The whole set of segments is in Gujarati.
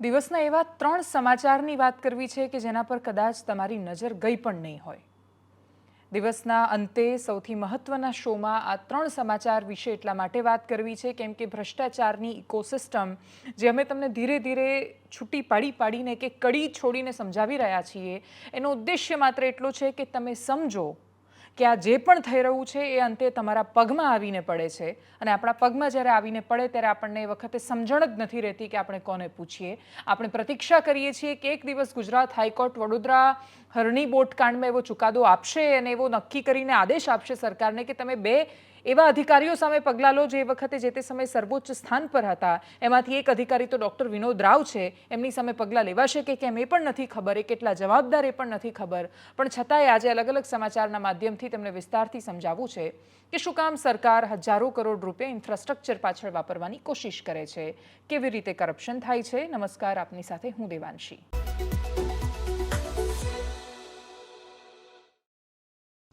દિવસના એવા ત્રણ સમાચારની વાત કરવી છે કે જેના પર કદાચ તમારી નજર ગઈ પણ નહીં હોય. દિવસના અંતે સૌથી મહત્વના શોમાં આ ત્રણ સમાચાર વિશે એટલા માટે વાત કરવી છે, કેમ કે ભ્રષ્ટાચારની ઇકોસિસ્ટમ જે અમે તમને ધીરે ધીરે છૂટી પાડી પાડીને કે કડી છોડીને સમજાવી રહ્યા છીએ, એનો ઉદ્દેશ્ય માત્ર એટલો છે કે તમે સમજો કે આ જે પણ થઈ રહ્યું છે એ અંતે તમારા પગમાં આવીને પડે છે. અને આપણા પગમાં જ્યારે આવીને પડે ત્યારે આપણને એ વખતે સમજણ જ નથી રહેતી કે આપણે કોને પૂછીએ. આપણે પ્રતીક્ષા કરીએ છીએ કે એક દિવસ ગુજરાત હાઈકોર્ટ વડોદરા હરણી બોટકાંડમાં એવો ચુકાદો આપશે અને એવો નક્કી કરીને આદેશ આપશે સરકારને કે તમે બે એવા અધિકારીઓ સામે પગલાં લો જે વખતે જે તે સમયે સર્વોચ્ચ સ્થાન પર હતા. એમાંથી એક અધિકારી તો ડૉક્ટર વિનોદ રાવ છે. એમની સામે પગલાં લેવાશે કે કેમ એ પણ નથી ખબર, એ કેટલા જવાબદાર એ પણ નથી ખબર. પણ છતાંય આજે અલગ અલગ સમાચારના માધ્યમથી તેમને વિસ્તારથી સમજાવવું છે કે શું કામ સરકાર હજારો કરોડ રૂપિયા ઇન્ફ્રાસ્ટ્રક્ચર પાછળ વાપરવાની કોશિશ કરે છે. કેવી રીતે કરપ્શન થાય છે? નમસ્કાર, આપની સાથે હું દેવાંશી.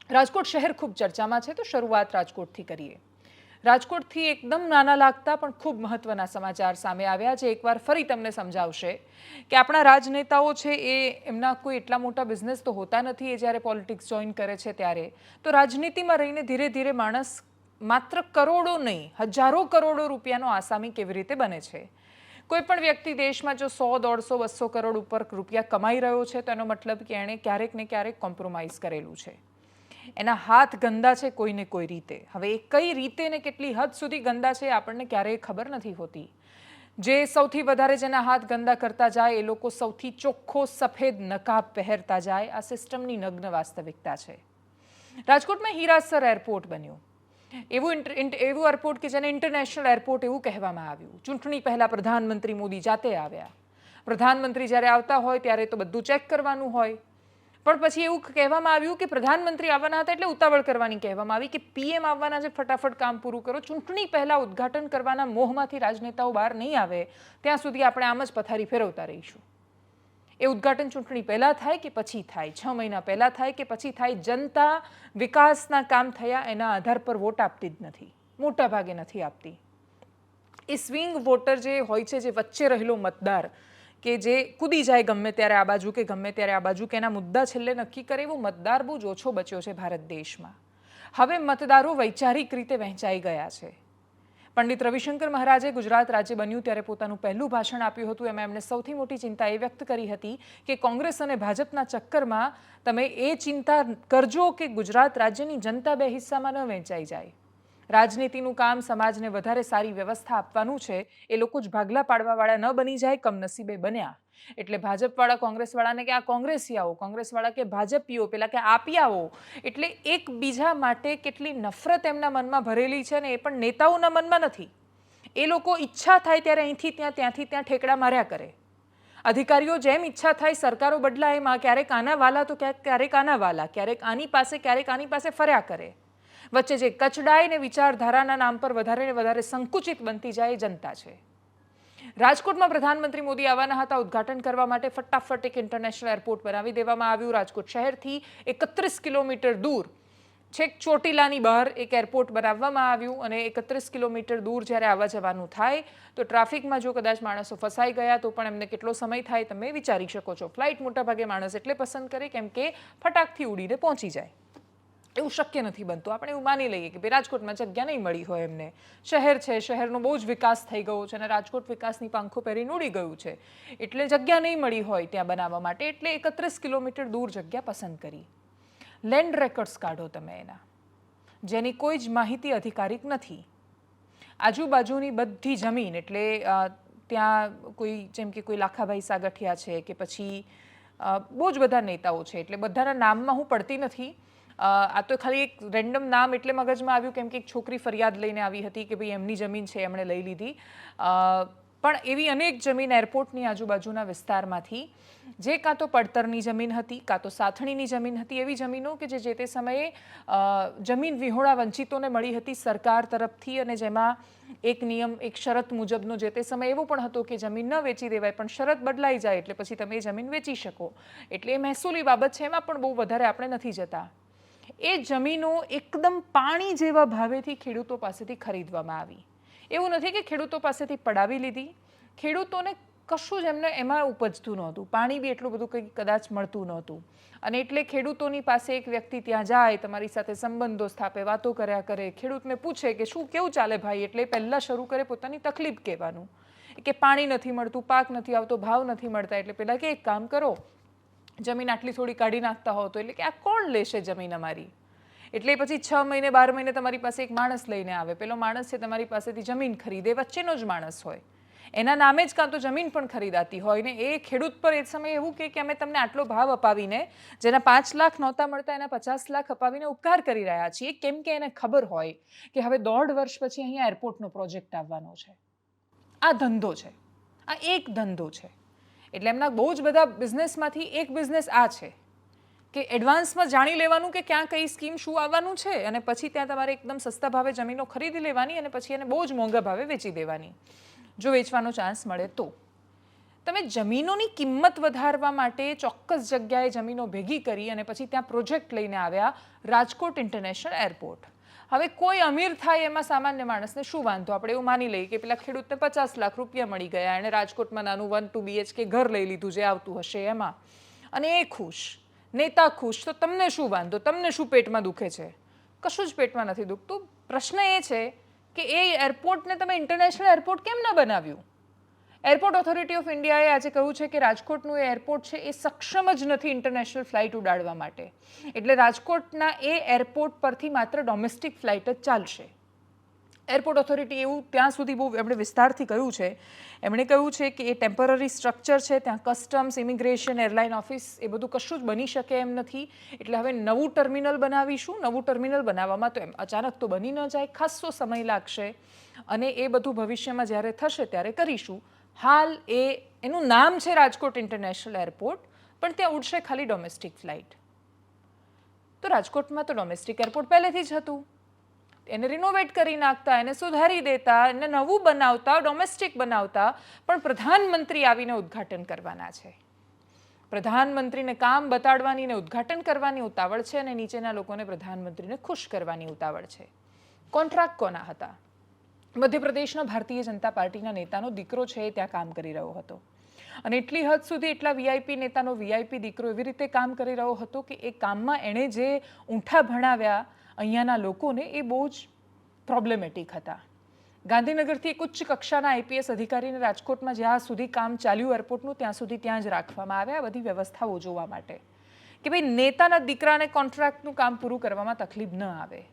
રાજકોટ શહેર ખૂબ ચર્ચામાં છે, તો શરૂઆત રાજકોટથી કરીએ. રાજકોટથી એકદમ નાના લાગતા પણ ખૂબ મહત્વના સમાચાર સામે આવ્યા જે એકવાર ફરી તમને સમજાવશે કે આપણા રાજનેતાઓ છે એ એમના કોઈ એટલા મોટા બિઝનેસ તો હોતા નથી એ જ્યારે પોલિટિક્સ જોઈન કરે છે ત્યારે. તો રાજનીતિમાં રહીને ધીરે ધીરે માણસ માત્ર કરોડો નહીં, હજારો કરોડો રૂપિયાનો આસામી કેવી રીતે બને છે? કોઈ પણ વ્યક્તિ દેશમાં જો સો, દોઢસો બસો કરોડ ઉપર રૂપિયા કમાઈ રહ્યો છે, તો એનો મતલબ કે એણે ક્યારેક ને ક્યારેક કોમ્પ્રોમાઇઝ કરેલું છે. એના હાથ ગંદા છે કોઈને કોઈ રીતે? હવે એ કઈ રીતે ને કેટલી હદ સુધી ગંદા છે આપણને ક્યારેય ખબર નથી હોતી. જે સૌથી વધારે જેના હાથ ગંદા કરતા જાય, એ લોકો સૌથી ચોખ્ખો સફેદ નકાબ પહેરતા જાય. આ સિસ્ટમની નગ્ન વાસ્તવિકતા છે. રાજકોટમાં હીરાસર એરપોર્ટ બન્યું. એવું એવું એરપોર્ટ કે જેને ઇન્ટરનેશનલ એરપોર્ટ એવું કહેવામાં આવ્યું. ચૂંટણી પહેલાં પ્રધાનમંત્રી મોદી જાતે આવ્યા. પ્રધાનમંત્રી જ્યારે આવતા હોય ત્યારે તો બધું ચેક કરવાનું હોય. પણ પછી એવું કહેવામાં આવ્યું કે પ્રધાનમંત્રી આવવાના હતા એટલે ઉતાવળ કરવાની કહેવામાં આવી કે પીએમ આવવાના છે, ફટાફટ કામ પૂરું કરો. ચૂંટણી પહેલાં ઉદ્ઘાટન કરવાના મોહમાંથી રાજનેતાઓ બહાર નહીં આવે. ત્યાં સુધી આપણે આમ જ પથારી ફેરવતા રહીશું. એ ઉદ્ઘાટન ચૂંટણી પહેલાં થાય કે પછી થાય? છ મહિના પહેલાં થાય કે પછી થાય? જનતા વિકાસના કામ થયા એના આધાર પર વોટ આપતી જ નથી. મોટા ભાગે નથી આપતી. એ સ્વિંગ વોટર જે હોય છે, જે વચ્ચે રહેલો મતદાર કે જે કૂદી જાય ગમે ત્યારે આ બાજુ કે ગમે ત્યારે આ બાજુ, કે એના મુદ્દા છેલ્લે નક્કી કરે એવો મતદાર બહુ જ ઓછો બચ્યો છે ભારત દેશમાં. હવે મતદારો વૈચારિક રીતે વહેંચાઈ ગયા છે. પંડિત રવિશંકર મહારાજે ગુજરાત રાજ્ય બન્યું ત્યારે પોતાનું પહેલું ભાષણ આપ્યું હતું. એમાં એમણે સૌથી મોટી ચિંતા એ વ્યક્ત કરી હતી કે કોંગ્રેસ અને ભાજપના ચક્કરમાં તમે એ ચિંતા કરજો કે ગુજરાત રાજ્યની જનતા બે હિસ્સામાં ન વહેંચાઈ જાય. રાજનીતિનું કામ સમાજને વધારે સારી વ્યવસ્થા આપવાનું છે, એ લોકો જ ભાગલા પાડવાવાળા ન બની જાય, કમનસીબે બન્યા. એટલે ભાજપવાળા, કોંગ્રેસવાળાને કે આ કોંગ્રેસીયાઓ, કોંગ્રેસવાળા કે ભાજપીઓ, પેલા કે આપિયાઓ, એટલે એકબીજા માટે કેટલી નફરત એમના મનમાં ભરેલી છે ને એ પણ નેતાઓના મનમાં નથી. એ લોકો ઈચ્છા થાય ત્યારે અહીંથી ત્યાં, ત્યાંથી ત્યાં ઠેકડા માર્યા કરે. અધિકારીઓ જેમ ઈચ્છા થાય સરકારો બદલાય, એમાં ક્યારેક આના વાલા તો ક્યાંક ક્યારેક આના વાલા, ક્યારેક આની પાસે, ક્યારેક આની પાસે ફર્યા કરે. વચ્ચે જે કચડાય ને વિચારધારાના નામ પર વધારે ને વધારે સંકુચિત બનતી જાય જનતા છે. રાજકોટમાં પ્રધાનમંત્રી મોદી આવવાના હતા. ઉદ્ઘાટન કરવા માટે ફટાફટ એક ઇન્ટરનેશનલ એરપોર્ટ બનાવી દેવામાં આવ્યું. રાજકોટ શહેરથી એકત્રીસ કિલોમીટર દૂર છેક ચોટીલાની બહાર એક એરપોર્ટ બનાવવામાં આવ્યું અને એકત્રીસ કિલોમીટર દૂર જ્યારે આવવા જવાનું થાય, તો ટ્રાફિકમાં જો કદાચ માણસો ફસાઈ ગયા, તો પણ એમને કેટલો સમય થાય તમે વિચારી શકો છો. ફ્લાઇટ મોટાભાગે માણસ એટલે પસંદ કરે કેમ કે ફટાકથી ઉડીને પહોંચી જાય. એવું શક્ય નથી બનતું. આપણે એવું માની લઈએ કે ભાઈ રાજકોટમાં જગ્યા નહીં મળી હોય એમને. શહેર છે, શહેરનો બહુ જ વિકાસ થઈ ગયો છે અને રાજકોટ વિકાસની પાંખો પહેરીને ઉડી ગયું છે. એટલે જગ્યા નહીં મળી હોય ત્યાં બનાવવા માટે એટલે એકત્રીસ કિલોમીટર દૂર જગ્યા પસંદ કરી. લેન્ડ રેકોર્ડ્સ કાઢો તમે એના. જેની કોઈ જ માહિતી અધિકારિક નથી. આજુબાજુની બધી જમીન એટલે ત્યાં કોઈ, જેમ કે કોઈ લાખાભાઈ સાગઠિયા છે કે પછી બહુ જ બધા નેતાઓ છે. એટલે બધાના નામમાં હું પડતી નથી. આ તો ખાલી એક રેન્ડમ નામ એટલે મગજમાં આવ્યું કેમ કે એક છોકરી ફરિયાદ લઈને આવી હતી કે ભાઈ એમની જમીન છે, એમણે લઈ લીધી. પણ એવી અનેક જમીન એરપોર્ટની આજુબાજુના વિસ્તારમાંથી, જે કાં તો પડતરની જમીન હતી, કાં તો સાથણીની જમીન હતી, એવી જમીનો કે જે જે તે સમયે જમીન વિહોણા વંચિતોને મળી હતી સરકાર તરફથી અને જેમાં એક નિયમ, એક શરત મુજબનો જે તે સમય એવો પણ હતો કે જમીન ન વેચી દેવાય, પણ શરત બદલાઈ જાય એટલે પછી તમે જમીન વેચી શકો. એટલે એ મહેસૂલી બાબત છે, એમાં પણ બહુ વધારે આપણે નથી જતા. એ જમીનો એકદમ પાણી જેવા ભાવેથી ખેડૂતો પાસેથી ખરીદવામાં આવી. એવું નથી કે ખેડૂતો પાસેથી પડાવી લીધી. ખેડૂતોને કશું જ એમને એમાં ઉપજતું નહોતું. પાણી બી એટલું બધું કંઈ કદાચ મળતું નહોતું. અને એટલે ખેડૂતોની પાસે એક વ્યક્તિ ત્યાં જાય, તમારી સાથે સંબંધો સ્થાપે, વાતો કર્યા કરે, ખેડૂતને પૂછે કે શું કેવું ચાલે ભાઈ? એટલે પહેલાં શરૂ કરે પોતાની તકલીફ કહેવાનું. કે પાણી નથી મળતું, પાક નથી આવતો, ભાવ નથી મળતા. એટલે પહેલાં કે એક કામ કરો જમીન આટલી થોડી કાઢી નાખતા હો તો એટલે કે આ કોણ લેશે જમીન અમારી? એટલે પછી છ મહિને, બાર મહિને તમારી પાસે એક માણસ લઈને આવે. પેલો માણસ છે તમારી પાસેથી જમીન ખરીદે, વચ્ચેનો જ માણસ હોય. એના નામે જ કાં તો જમીન પણ ખરીદાતી હોય ને એ ખેડૂત પર એ સમયે એવું કે અમે તમને આટલો ભાવ અપાવીને, જેના પાંચ લાખ નહોતા મળતા, એના પચાસ લાખ અપાવીને ઉપકાર કરી રહ્યા છીએ. કેમ કે એને ખબર હોય કે હવે દોઢ વર્ષ પછી અહીંયા એરપોર્ટનો પ્રોજેક્ટ આવવાનો છે. આ ધંધો છે. આ એક ધંધો છે. એટલે એમના બહુ જ બધા બિઝનેસમાંથી એક બિઝનેસ આ છે કે એડવાન્સમાં જાણી લેવાનું કે ક્યાં કઈ સ્કીમ શું આવવાનું છે અને પછી ત્યાં તમારે એકદમ સસ્તા ભાવે જમીનો ખરીદી લેવાની અને પછી એને બહુ જ મોંઘા ભાવે વેચી દેવાની. જો વેચવાનો ચાન્સ મળે તો. તમે જમીનોની કિંમત વધારવા માટે ચોક્કસ જગ્યાએ જમીનો ભેગી કરી અને પછી ત્યાં પ્રોજેક્ટ લઈને આવ્યા રાજકોટ ઇન્ટરનેશનલ એરપોર્ટ હવે કોઈ અમીર થાય એમાં સામાન્ય માણસને શું વાંધો? આપણે એવું માની લઈએ કે પેલા ખેડૂતને પચાસ લાખ રૂપિયા મળી ગયા, એણે રાજકોટમાં નાનું વન ટુ બીએચકે ઘર લઈ લીધું જે આવતું હશે એમાં. અને એ ખુશ, નેતા ખુશ, તો તમને શું વાંધો? તમને શું પેટમાં દુખે છે? કશું જ પેટમાં નથી દુખતું. પ્રશ્ન એ છે કે એ એરપોર્ટને તમે ઇન્ટરનેશનલ એરપોર્ટ કેમ ન બનાવ્યું? એરપોર્ટ ઓથોરિટી ઓફ ઇન્ડિયાએ આજે કહ્યું છે કે રાજકોટનું એરપોર્ટ છે એ સક્ષમ જ નથી ઇન્ટરનેશનલ ફ્લાઇટ ઉડાડવા માટે. એટલે રાજકોટના એ એરપોર્ટ પરથી માત્ર ડોમેસ્ટિક ફ્લાઇટ જ ચાલશે. એરપોર્ટ ઓથોરિટી એવું ત્યાં સુધી બહુ એમણે વિસ્તારથી કહ્યું છે. એમણે કહ્યું છે કે એ ટેમ્પરરી સ્ટ્રક્ચર છે, ત્યાં કસ્ટમ્સ, ઇમિગ્રેશન, એરલાઇન ઓફિસ એ બધું કશું જ બની શકે એમ નથી. એટલે હવે નવું ટર્મિનલ બનાવીશું. નવું ટર્મિનલ બનાવવામાં તો એમ અચાનક તો બની ન જાય. ખાસ્સો સમય લાગશે અને એ બધું ભવિષ્યમાં જ્યારે થશે ત્યારે કરીશું. હાલ એ, એનું નામ છે રાજકોટ ઇન્ટરનેશનલ એરપોર્ટ, પણ ત્યાં ઉડશે ખાલી ડોમેસ્ટિક ફ્લાઇટ. તો રાજકોટમાં તો ડોમેસ્ટિક એરપોર્ટ પહેલેથી જ હતું. એને રિનોવેટ કરી નાખતા, એને સુધારી દેતા, એને નવું બનાવતા, ડોમેસ્ટિક બનાવતા, પણ પ્રધાનમંત્રી આવીને ઉદ્ઘાટન કરવાના છે. પ્રધાનમંત્રીને કામ બતાડવાની ને ઉદ્ઘાટન કરવાની ઉતાવળ છે અને નીચેના લોકોને પ્રધાનમંત્રીને ખુશ કરવાની ઉતાવળ છે. કોન્ટ્રાક્ટ કોના હતા? મધ્યપ્રદેશના ભારતીય જનતા પાર્ટીના નેતાનો દીકરો છે ત્યાં કામ કરી રહ્યો હતો. અને એટલી હદ સુધી એટલા વીઆઈપી નેતાનો, વીઆઈપી દીકરો એવી રીતે કામ કરી રહ્યો હતો કે એ કામમાં એણે જે ઊંઠા ભણાવ્યા અહીંયાના લોકોને એ બહુ જ પ્રોબ્લેમેટિક હતા. ગાંધીનગરથી એક ઉચ્ચ કક્ષાના આઈપીએસ અધિકારીને રાજકોટમાં જ્યાં સુધી કામ ચાલ્યું એરપોર્ટનું, ત્યાં સુધી ત્યાં જ રાખવામાં આવ્યા. બધી વ્યવસ્થાઓ જોવા માટે. કે ભાઈ, નેતાના દીકરાને કોન્ટ્રાક્ટનું કામ પૂરું કરવામાં તકલીફ ન આવે.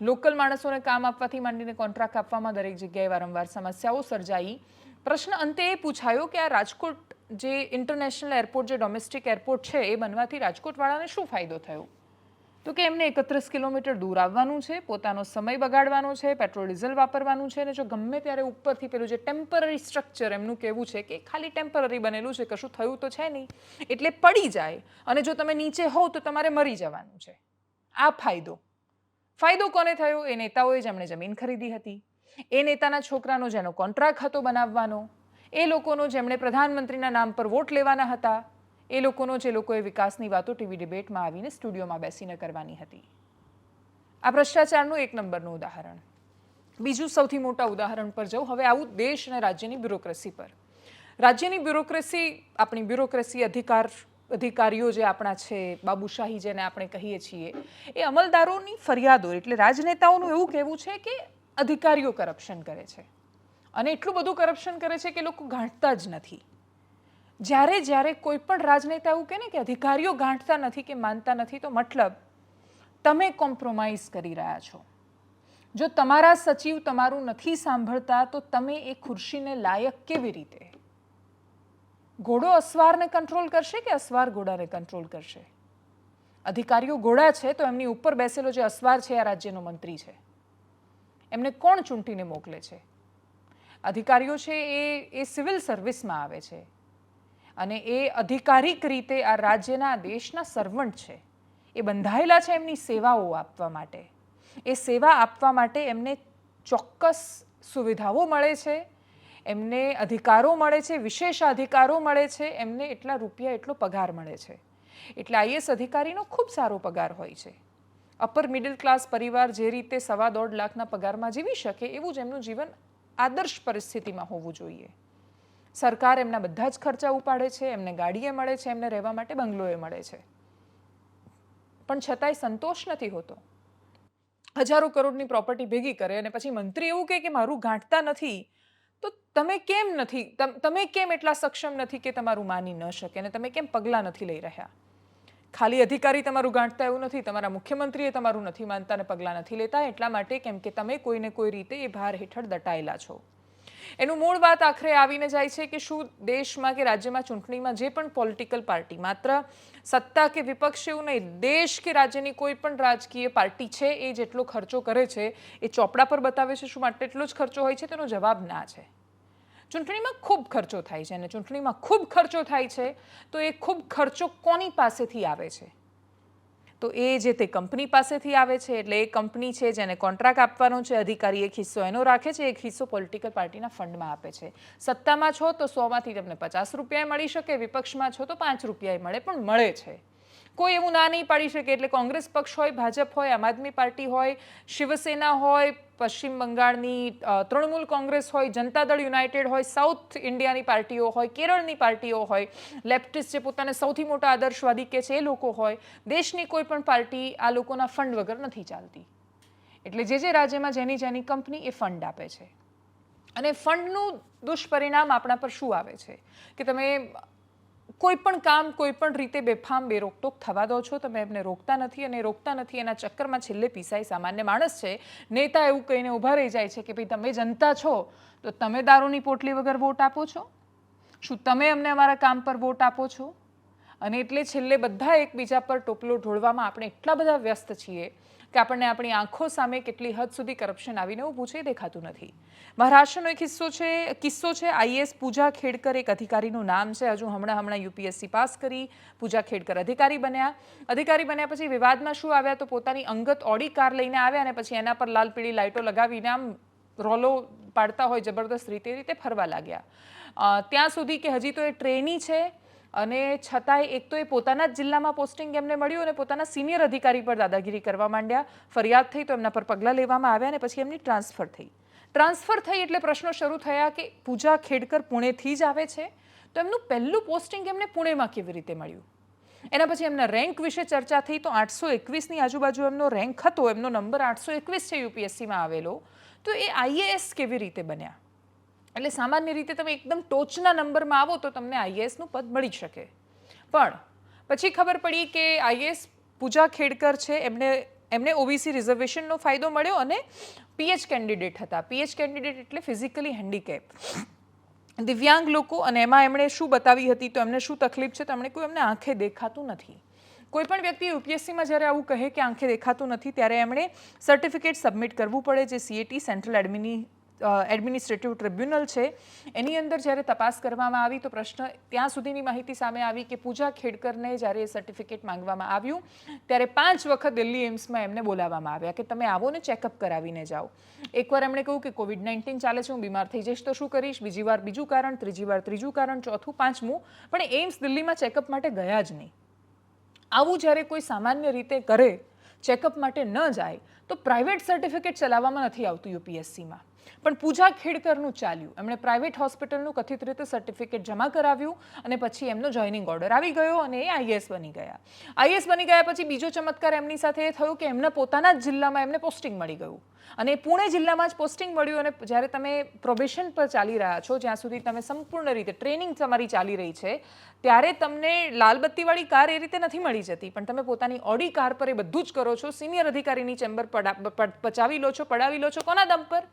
લોકલ માણસોને કામ આપવાથી માંડીને કોન્ટ્રાક્ટ આપવામાં દરેક જગ્યાએ વારંવાર સમસ્યાઓ સર્જાઈ. પ્રશ્ન અંતે એ પૂછાયો કે આ રાજકોટ જે ઇન્ટરનેશનલ એરપોર્ટ જે ડોમેસ્ટિક એરપોર્ટ છે, એ બનવાથી રાજકોટવાળાને શું ફાયદો થયો? તો કે એમને એકત્રીસ કિલોમીટર દૂર આવવાનું છે, પોતાનો સમય બગાડવાનો છે, પેટ્રોલ, ડીઝલ વાપરવાનું છે, અને જો ગમે ત્યારે ઉપરથી પેલું જે ટેમ્પરરી સ્ટ્રક્ચર એમનું કહેવું છે કે ખાલી ટેમ્પરરી બનેલું છે, કશું થયું તો છે નહીં, એટલે પડી જાય. અને જો તમે નીચે હોવ તો તમારે મરી જવાનું છે. આ ફાયદો. ફાયદો કોને થયો? એ નેતાઓએ જેમણે જમીન ખરીદી હતી. એ નેતાના છોકરાનો જેનો કોન્ટ્રાક્ટ હતો બનાવવાનો. એ લોકોનો જેમણે પ્રધાનમંત્રીના નામ પર વોટ લેવાના હતા. એ લોકોનો જે લોકોએ વિકાસની વાતો ટીવી ડિબેટમાં આવીને સ્ટુડિયોમાં બેસીને કરવાની હતી. આ ભ્રષ્ટાચારનું એક નંબરનું ઉદાહરણ. બીજું સૌથી મોટા ઉદાહરણ પર જાઉં. હવે આવું દેશ અને રાજ્યની બ્યુરોક્રેસી પર. રાજ્યની બ્યુરોક્રેસી આપણી બ્યુરોક્રેસી અધિકાર અધિકારીઓ જે આપણા છે, બાબુશાહી જેને આપણે કહીએ છીએ, એ અમલદારોની ફરિયાદો એટલે રાજનેતાઓનું એવું કહેવું છે કે અધિકારીઓ કરપ્શન કરે છે. અને એટલું બધું કરપ્શન કરે છે કે લોકો ગાંઠતા જ નથી. જ્યારે જ્યારે કોઈ પણ રાજનેતા એવું કહે ને કે અધિકારીઓ ગાંઠતા નથી કે માનતા નથી, તો મતલબ તમે કોમ્પ્રોમાઇઝ કરી રહ્યા છો. જો તમારા સચિવ તમારું નથી સાંભળતા, તો તમે એ ખુરશીને લાયક કેવી રીતે? ઘોડો અસવારને કંટ્રોલ કરશે કે અસવાર ઘોડાને કંટ્રોલ કરશે? અધિકારીઓ ઘોડા છે તો એમની ઉપર બેસેલો જે અસવાર છે આ રાજ્યનો મંત્રી છે. એમને કોણ ચૂંટીને મોકલે છે? અધિકારીઓ છે એ એ સિવિલ સર્વિસમાં આવે છે. અને એ અધિકારિક રીતે આ રાજ્યના, દેશના સર્વન્ટ છે. એ બંધાયેલા છે એમની સેવાઓ આપવા માટે. એ સેવા આપવા માટે એમને ચોક્કસ સુવિધાઓ મળે છે. એમને અધિકારો મળે છે વિશેષ અધિકારો મળે છે, એમને એટલા રૂપિયા, એટલો પગાર મળે છે. એટલે આઈએસ અધિકારીનો ખૂબ સારો પગાર હોય છે. અપર મિડલ ક્લાસ પરિવાર જે રીતે સવા દોઢ લાખના પગારમાં જીવી શકે એવું જ એમનું જીવન આદર્શ પરિસ્થિતિમાં હોવું જોઈએ. સરકાર એમના બધા જ ખર્ચા ઉપાડે છે, એમને ગાડીએ મળે છે, એમને રહેવા માટે બંગલોએ મળે છે. પણ છતાંય સંતોષ નથી હોતો. હજારો કરોડની પ્રોપર્ટી ભેગી કરે અને પછી મંત્રી એવું કહે કે મારું ગાંઠતા નથી તો તમે કેમ નથી, તમ- કેમ એટલા સક્ષમ નથી કે તમારું માની ન શકે અને તમે કેમ પગલાં નથી લઈ રહ્યા? ખાલી અધિકારી તમારું ગાંઠતા એવું નથી, તમારા મુખ્યમંત્રીએ તમારું નથી માનતા અને પગલાં નથી લેતા, એટલા માટે કેમ કે તમે કોઈને કોઈ રીતે એ ભાર હેઠળ દટાયેલા છો? એનું મૂળ વાત આખરે આવીને જાય છે કે શું દેશમાં કે રાજ્યમાં ચૂંટણીમાં જે પણ પોલિટિકલ પાર્ટી માત્ર સત્તા કે વિપક્ષ એવું નહીં, દેશ કે રાજ્યની કોઈ પણ રાજકીય પાર્ટી છે, એ જેટલો ખર્ચો કરે છે, એ ચોપડા પર બતાવે છે શું માટે એટલો જ ખર્ચો હોય છે, તેનો જવાબ ના છે. ચૂંટણીમાં ખૂબ ખર્ચો થાય છે અને ચૂંટણીમાં ખૂબ ખર્ચો થાય છે, તો એ ખૂબ ખર્ચો કોની પાસેથી આવે છે? તો એ જે તે કંપની પાસેથી આવે છે, એટલે એ કંપની છે જેને કોન્ટ્રાક્ટ આપવાનો છે, અધિકારી એક હિસ્સો એનો રાખે છે, એક હિસ્સો પોલિટિકલ પાર્ટીના ફંડમાં આપે છે. સત્તામાં છો તો સોમાંથી તમને પચાસ રૂપિયા મળી શકે, વિપક્ષમાં છો તો પાંચ રૂપિયા મળે, પણ મળે છે. કોઈ એવું ના નહીં પાડી શકે એટલે કોંગ્રેસ પક્ષ હોય, ભાજપ હોય, આમ આદમી પાર્ટી હોય, શિવસેના હોય, પશ્ચિમ બંગાળની તૃણમૂલ કોંગ્રેસ હોય, જનતા દળ યુનાઇટેડ હોય, સાઉથ ઇન્ડિયાની પાર્ટીઓ હોય, કેરળની પાર્ટીઓ હોય, લેફ્ટિસ્ટ જે પોતાને સૌથી મોટા આદર્શવાદી કે છે એ લોકો હોય, દેશની કોઈ પણ પાર્ટી આ લોકોના ફંડ વગર નથી ચાલતી. એટલે જે જે રાજ્યમાં જેની જેની કંપની એ ફંડ આપે છે. અને ફંડનું દુષ્પરિણામ આપણા પર શું આવે છે? કે તમે કોઈ પણ કામ કોઈ પણ રીતે બેફામ, બેરોકટોક થવા દો છો, તમે એમને રોકતા નથી અને રોકતા નથી એના ચક્કરમાં છેલ્લે પીસાય સામાન્ય માણસ છે. નેતા એવું કહીને ઊભા રહી જાય છે કે ભાઈ તમે જનતા છો, તો તમે દારૂની પોટલી વગર વોટ આપો છો? શું તમે અમને અમારા કામ પર વોટ આપો છો? અને એટલે છેલ્લે બધા એકબીજા પર ટોપલો ઢોળવામાં આપણે એટલા બધા વ્યસ્ત છીએ કે આપણને આપણી આંખો સામે કેટલી હદ સુધી કરપ્શન આવીને ઊભું છે એ દેખાતું નથી. મહારાષ્ટ્રનો એક કિસ્સો છે કિસ્સો છે, આઈએસ પૂજા ખેડકર એક અધિકારીનું નામ છે. હજુ હમણાં હમણાં યુપીએસસી પાસ કરી પૂજા ખેડકર અધિકારી બન્યા. અધિકારી બન્યા પછી વિવાદમાં શું આવ્યા તો પોતાની અંગત ઓડી કાર લઈને આવ્યા અને પછી એના પર લાલ પીળી લાઇટો લગાવીને આમ રોલો પાડતા હોય, જબરદસ્ત રીતે રીતે ફરવા લાગ્યા. ત્યાં સુધી કે હજી તો એ ટ્રેની છે. અને છતાંય એક તો એ પોતાના જ જિલ્લામાં પોસ્ટિંગ એમને મળ્યું અને પોતાના સિનિયર અધિકારી પર દાદાગીરી કરવા માંડ્યા. ફરિયાદ થઈ તો એમના પર પગલાં લેવામાં આવ્યા અને પછી એમની ટ્રાન્સફર થઈ. ટ્રાન્સફર થઈ એટલે પ્રશ્નો શરૂ થયા કે પૂજા ખેડકર પુણેથી જ આવે છે? તો એમનું પહેલું પોસ્ટિંગ એમને પુણેમાં કેવી રીતે મળ્યું? એના પછી એમના રેન્ક વિશે ચર્ચા થઈ તો આઠસો એકવીસની આજુબાજુ એમનો રેન્ક હતો. એમનો નંબર આઠસો એકવીસ છે યુપીએસસીમાં આવેલો. તો એ આઈએએસ કેવી રીતે બન્યા? એટલે સામાન્ય રીતે તમે એકદમ ટોચના નંબરમાં આવો તો તમને આઈએએસનું પદ મળી શકે. પણ પછી ખબર પડી કે આઈએએસ પૂજા ખેડકર છે, એમને એમને ઓબીસી રિઝર્વેશનનો ફાયદો મળ્યો અને પીએચ કેન્ડિડેટ હતા. પીએચ કેન્ડિડેટ એટલે ફિઝિકલી હેન્ડીકેપ. દિવ્યાંગ લોકો, અને એમાં એમણે શું બતાવી હતી તો એમને શું તકલીફ છે તો એમણે કોઈ એમને આંખે દેખાતું નથી. કોઈ પણ વ્યક્તિ યુપીએસસીમાં જ્યારે આવું કહે કે આંખે દેખાતું નથી, ત્યારે એમણે સર્ટિફિકેટ સબમિટ કરવું પડે, જે સીએટી સેન્ટ્રલ એડમિની એડમિનિસ્ટ્રેટિવ ટ્રિબ્યુનલ છે. એની અંદર જ્યારે તપાસ કરવામાં આવી તો પ્રશ્ન ત્યાં સુધીની માહિતી સામે આવી કે પૂજા ખેડકરને જ્યારે એ સર્ટિફિકેટ માંગવામાં આવ્યું, ત્યારે પાંચ વખત દિલ્હી એમ્સમાં એમને બોલાવવામાં આવ્યા કે તમે આવો ને ચેકઅપ કરાવીને જાઓ. એકવાર એમણે કહ્યું કે કોવિડ નાઇન્ટીન ચાલે છે, હું બીમાર થઈ જઈશ તો શું કરીશ? બીજી વાર બીજું કારણ, ત્રીજી વાર ત્રીજું કારણ, ચોથું, પાંચમું. પણ એમ્સ દિલ્હીમાં ચેકઅપ માટે ગયા જ નહીં. આવું જ્યારે કોઈ સામાન્ય રીતે કરે ચેકઅપ માટે ન જાય, તો પ્રાઇવેટ સર્ટિફિકેટ ચલાવવામાં નથી આવતું યુપીએસસીમાં પણ પૂજા ખેડકરનું ચાલ્યું. એમણે પ્રાઇવેટ હોસ્પિટલનું કથિત રીતે સર્ટિફિકેટ જમા કરાવ્યું અને પછી એમનો જોઈનિંગ ઓર્ડર આવી ગયો અને એ આઈએસ બની ગયા. આઈએસ બની ગયા પછી બીજો ચમત્કાર એમની સાથે એ થયો કે એમના પોતાના જ જિલ્લામાં એમને પોસ્ટિંગ મળી ગયું. અને પુણે જિલ્લામાં જ પોસ્ટિંગ મળ્યું અને જ્યારે તમે પ્રોબેશન પર ચાલી રહ્યા છો, જ્યાં સુધી તમે સંપૂર્ણ રીતે ટ્રેનિંગ તમારી ચાલી રહી છે, ત્યારે તમને લાલબત્તીવાળી કાર એ રીતે નથી મળી જતી. પણ તમે પોતાની ઓડી કાર પર એ બધું જ કરો છો સિનિયર અધિકારીની ચેમ્બર પચાવી લો છો, પડાવી લો છો, કોના દમ પર?